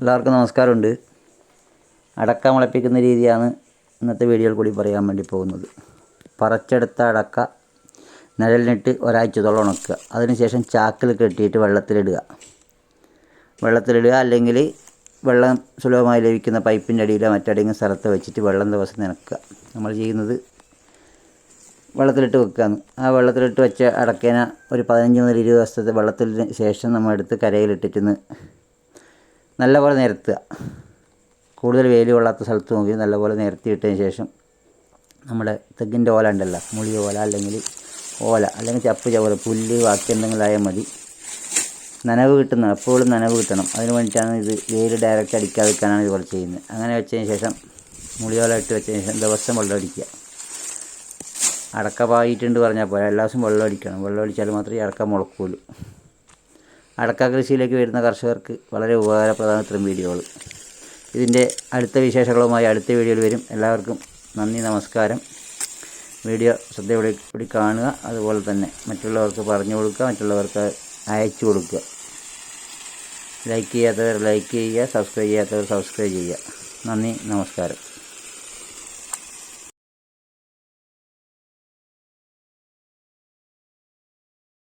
എല്ലാവർക്കും നമസ്കാരമുണ്ട്. അടക്ക മുളപ്പിക്കുന്ന രീതിയാണ് ഇന്നത്തെ വീഡിയോയിൽ കൂടി പറയാൻ വേണ്ടി പോകുന്നത്. പറച്ചെടുത്ത അടക്ക നിഴലിനിട്ട് ഒരാഴ്ചത്തോളം ഉണക്കുക. അതിനുശേഷം ചാക്കിൽ കെട്ടിയിട്ട് വെള്ളത്തിലിടുക. വെള്ളത്തിലിടുക അല്ലെങ്കിൽ വെള്ളം സുലഭമായി ലഭിക്കുന്ന പൈപ്പിന്റെ അടിയിലോ മറ്റെവിടെയെങ്കിലും സ്ഥലത്ത് വെച്ചിട്ട് വെള്ളം ദിവസം നനക്കുക. നമ്മൾ ചെയ്യുന്നത് വെള്ളത്തിലിട്ട് വെക്കുകയാണ്. ആ വെള്ളത്തിലിട്ട് വെച്ച അടക്കേന ഒരു പതിനഞ്ച് മുതൽ ഇരുപത് ദിവസത്തെ വെള്ളത്തിന് ശേഷം നമ്മൾ എടുത്ത് കരയിലിട്ടിട്ട് നല്ലപോലെ നിരത്തുക. കൂടുതൽ വെയിൽ കൊള്ളാത്ത സ്ഥലത്ത് നോക്കി നല്ലപോലെ നിരത്തിയിട്ടതിന് ശേഷം നമ്മുടെ തെങ്ങിന്റെ ഓല ഉണ്ടല്ലോ മുളി ഓല അല്ലെങ്കിൽ ഓല അല്ലെങ്കിൽ ചപ്പ് ചവറ് പുല്ല് ബാക്കി എന്തെങ്കിലും മതി. നനവ് കിട്ടുന്ന എപ്പോഴും നനവ് കിട്ടണം. അതിന് വേണ്ടിയിട്ടാണ് ഇത് വെയിൽ ഡയറക്റ്റ് അടിക്കാതിരിക്കാനാണ് ഇതുപോലെ ചെയ്യുന്നത്. അങ്ങനെ വെച്ചതിന് ശേഷം മുളിയോല ഇട്ട് വെച്ചതിന് ശേഷം ദിവസം വെള്ളം അടിക്കുക. അടക്ക പായിട്ടുണ്ട് പറഞ്ഞാൽ പോലെ എല്ലാ ദിവസവും വെള്ളം അടിക്കണം. വെള്ളം അടിച്ചാൽ മാത്രമേ അടക്ക മുളക്കൂലൂ അടക്ക കൃഷിയിലേക്ക് വരുന്ന കർഷകർക്ക് വളരെ ഉപകാരപ്രദമാണ് ഇത്തരം വീഡിയോകൾ. ഇതിന്റെ അടുത്ത വിശേഷങ്ങളുമായി അടുത്ത വീഡിയോയിൽ വരും. എല്ലാവർക്കും നന്ദി നമസ്കാരം. വീഡിയോ ശ്രദ്ധയോടെ കൂടി കാണുക. അതുപോലെ തന്നെ മറ്റുള്ളവർക്ക് പറഞ്ഞു കൊടുക്കുക മറ്റുള്ളവർക്ക് അയച്ചു കൊടുക്കുക. ലൈക്ക് ചെയ്യാത്തവർ ലൈക്ക് ചെയ്യുക സബ്സ്ക്രൈബ് ചെയ്യാത്തവർ സബ്സ്ക്രൈബ് ചെയ്യുക. നന്ദി നമസ്കാരം.